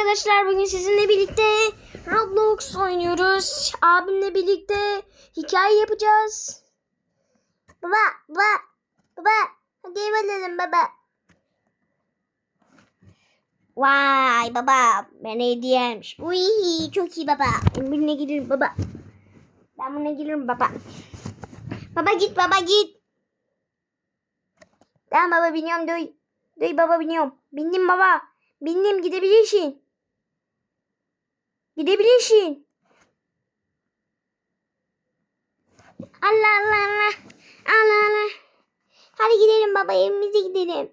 arkadaşlar bugün sizinle birlikte Roblox oynuyoruz. Abimle birlikte hikaye yapacağız. Baba, baba, baba. Hadi ev alalım baba. Vay baba, bana hediyeymiş. Uy, çok iyi baba. Ben bununla gelirim baba. Ben bununla gelirim baba. Baba git, baba git. Tamam baba biniyorum duy. Duy baba biniyorum. Bindim baba. Bindim gidebilirsin. Gidebilirsin. Allah Allah Allah. Allah Allah. Hadi gidelim baba, evimize gidelim.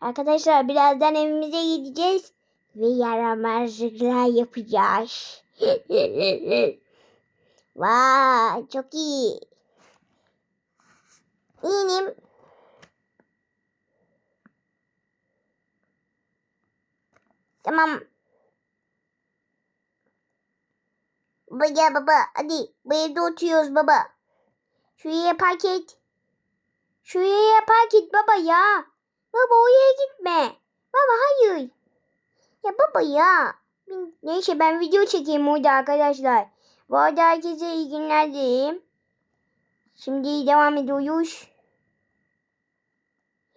Arkadaşlar birazdan evimize gideceğiz. Ve yaramazlıklar yapacağız. Vay, çok iyi. İyiyim. Tamam. Baba gel baba. Hadi bu evde oturuyoruz baba. Şuraya park et. Şuraya park et baba ya. Baba oraya gitme. Baba hayır. Ya baba ya. Neyse ben video çekeyim orada arkadaşlar. Bu arada herkese iyi günler dileyim. Şimdi devam ediyoruz.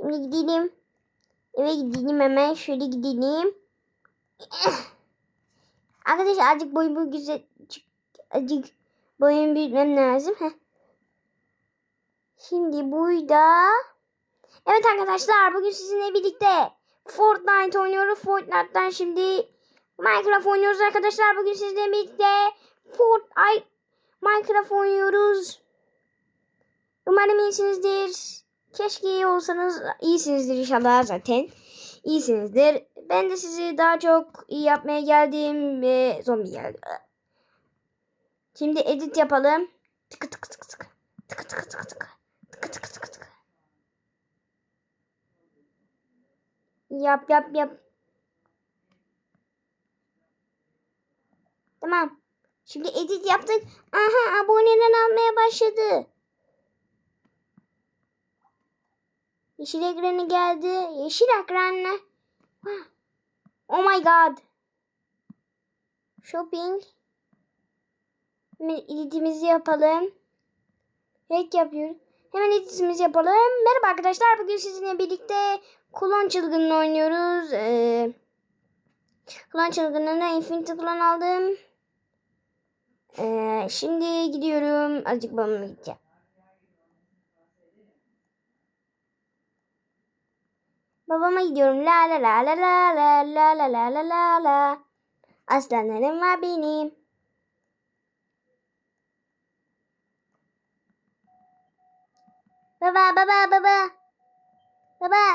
Şimdi gidelim. Eve gidelim hemen. Şöyle gidelim. Arkadaşlar azıcık boyumu güzel çık- azıcık boyumu büyütmem lazım. Heh. Şimdi burada Evet arkadaşlar bugün sizinle birlikte Fortnite oynuyoruz. Fortnite'dan şimdi Minecraft oynuyoruz arkadaşlar. Bugün sizinle birlikte Fortnite Minecraft oynuyoruz. Umarım iyisinizdir. Keşke iyi olsanız iyisinizdir inşallah zaten. İyisinizdir. Ben de sizi daha çok iyi yapmaya geldim ve zombi geldi. Şimdi edit yapalım. Tıkı tıkı tıkı tıkı. Tıkı tıkı tıkı tıkı. Tıkı tıkı tıkı tıkı. Yap yap yap. Tamam. Şimdi edit yaptık. Aha aboneden almaya başladı. Yeşil ekranı geldi. Yeşil ekranı. Oh my god. Shopping. Hemen editimizi yapalım. Hack yapıyoruz. Hemen editimizi yapalım. Merhaba arkadaşlar. Bugün sizinle birlikte Klon çılgınını oynuyoruz. Ee, klon çılgınında Infinity Klon aldım. Ee, şimdi gidiyorum. Azıcık babama gideceğim. Babama gidiyorum. La la la la la la la la la la la. Aslanlarım var benim. Baba, baba, baba. Baba.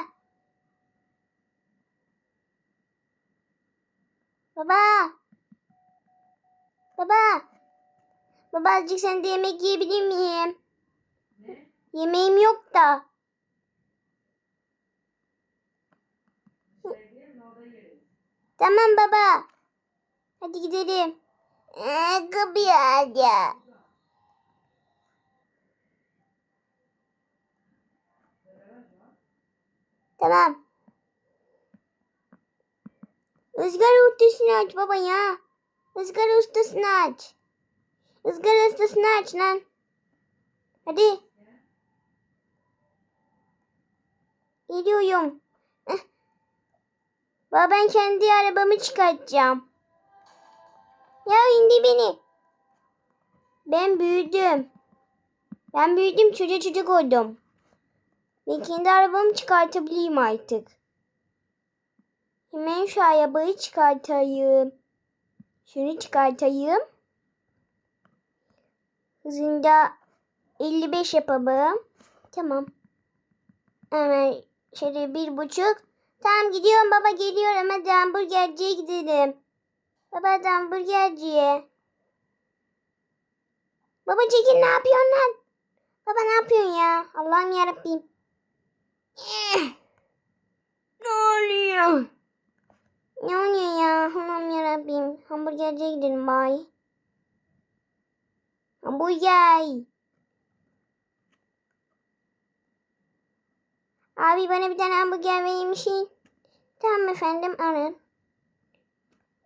Baba. Baba. Baba azıcık sen de yemek yiyebilir miyim? Yemeğim yok da. Tamam baba. Hadi gidelim. Ee, kapıyı aç Tamam. Izgara ustasını aç baba ya. Izgara ustasını aç. Izgara ustasını aç lan. Hadi. Geliyorum. Eh. Baba ben kendi arabamı çıkartacağım. Ya indi beni. Ben büyüdüm. Ben büyüdüm çocuk çocuk oldum. Ben kendi arabamı çıkartabilirim artık. Hemen şu arabayı çıkartayım. Şunu çıkartayım. Hızında 55 yapalım. Tamam. Hemen şöyle bir buçuk. Tamam gidiyorum baba geliyorum. Hadi hamburgerciye gidelim. Baba hamburgerciye. Baba çekil ne yapıyorsun lan? Baba ne yapıyorsun ya? Allah'ım yarabbim. Ne oluyor? Ne oluyor ya? Allah'ım yarabbim. Hamburgerciye gidelim bari. Hamburger. Abi bana bir tane hamburger verir misin? Tamam efendim alın.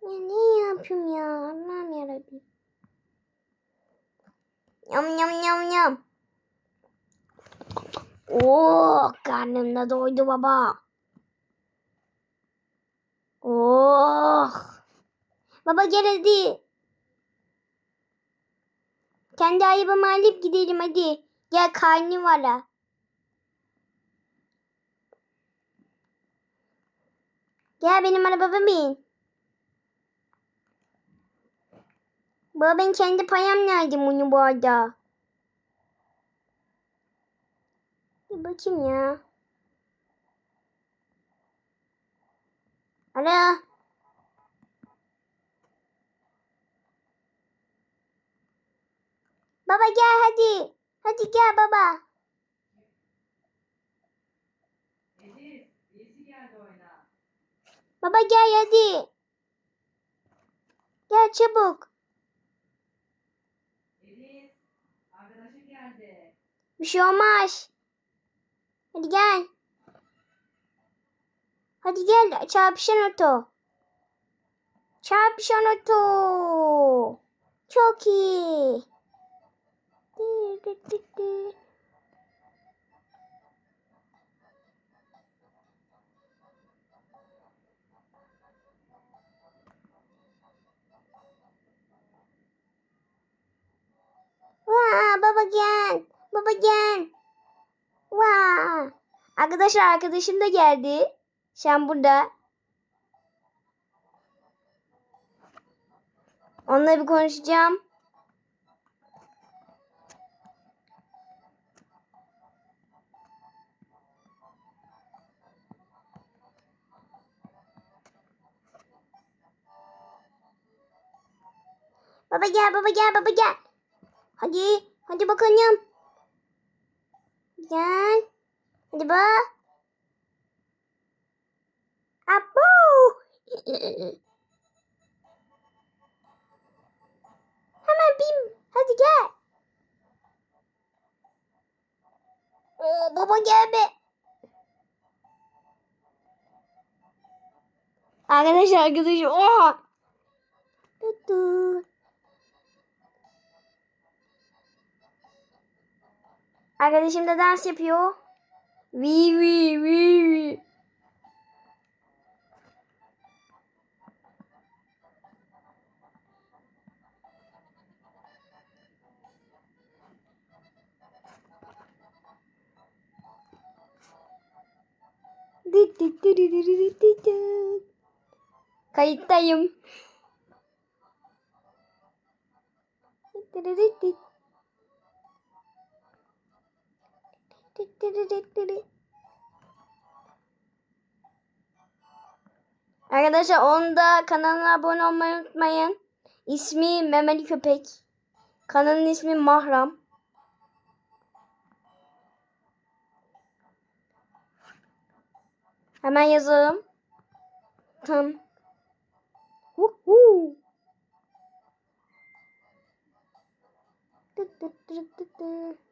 Ya ne yapıyorum ya? Allah'ım yarabbim. Yam yam yam yam. Oo, karnım da doydu baba. Oh. Baba gel hadi. Kendi arabamı alıp gidelim hadi. Gel karnivara. Gel benim arabama bin. Baba ben kendi payamla aldım bunu bu arada. Bir bakayım ya. Alo. Baba gel hadi. Hadi gel baba. Baba gel hadi. Gel çabuk. Bir şey olmaz. Hadi gel. Hadi gel çarpışan oto. Çarpışan oto. Çok iyi. Vaa baba gel. Baba gel. Vaa. Arkadaşlar arkadaşım da geldi. Sen burada. Onunla bir konuşacağım. Baba gel baba gel baba gel. Hadi. Hadi bakalım. Gel. Hadi bak. Abu. Hemen bin. Hadi gel. Oo, baba gel be. Arkadaşlar arkadaşım. Oha. Tutu. Arkadaşım da dans yapıyor. Vi vi vi vi. Dit Arkadaşlar onun da kanalına abone olmayı unutmayın. İsmi Memeli Köpek. Kanalın ismi Mahram. Hemen yazalım. Tamam. Huhu. Tıt tıt tıt tıt tıt.